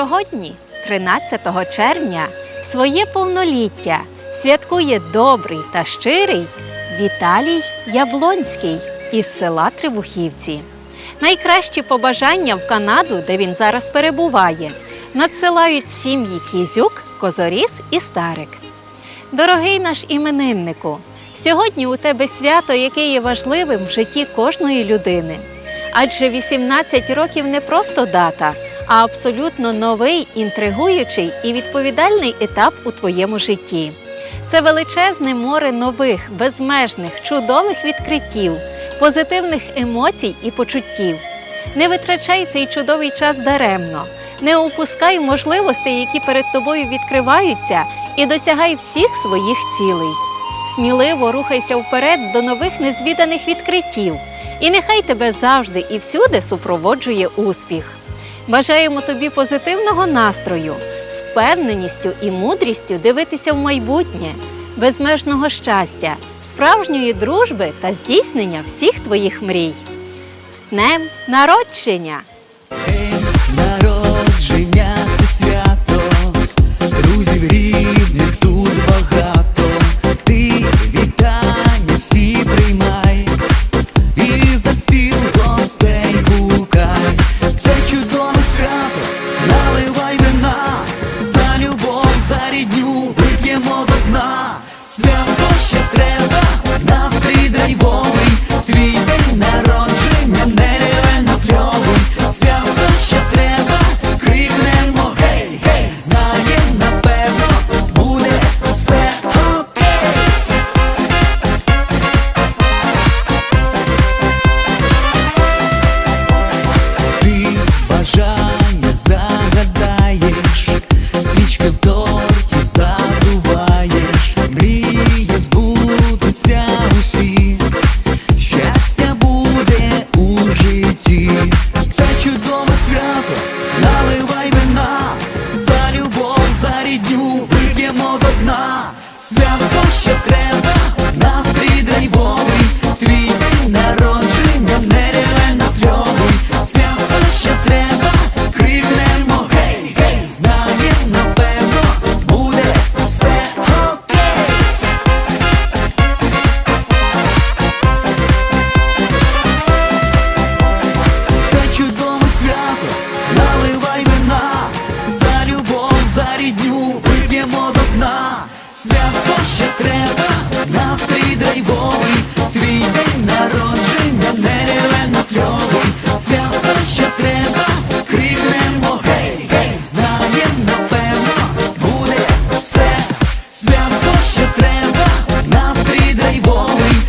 Сьогодні, 13 червня, своє повноліття святкує добрий та щирий Віталій Яблонський із села Трибухівці. Найкращі побажання в Канаду, де він зараз перебуває, надсилають сім'ї Кізюк, Козоріс і Старик. Дорогий наш імениннику, сьогодні у тебе свято, яке є важливим в житті кожної людини. Адже 18 років не просто дата, а абсолютно новий, інтригуючий і відповідальний етап у твоєму житті. Це величезне море нових, безмежних, чудових відкриттів, позитивних емоцій і почуттів. Не витрачай цей чудовий час даремно, не упускай можливостей, які перед тобою відкриваються, і досягай всіх своїх цілей. Сміливо рухайся вперед до нових незвіданих відкриттів, і нехай тебе завжди і всюди супроводжує успіх. Бажаємо тобі позитивного настрою, з впевненістю і мудрістю дивитися в майбутнє, безмежного щастя, справжньої дружби та здійснення всіх твоїх мрій. З днем народження! що треба, настрій драйвовий. свято що треба, настрій драйвовий, твій день народження, нерівно кльовий, свято що треба, крикнемо гей, гей, знаєм, напевно, буде все, свято що треба, настрій драйвовий.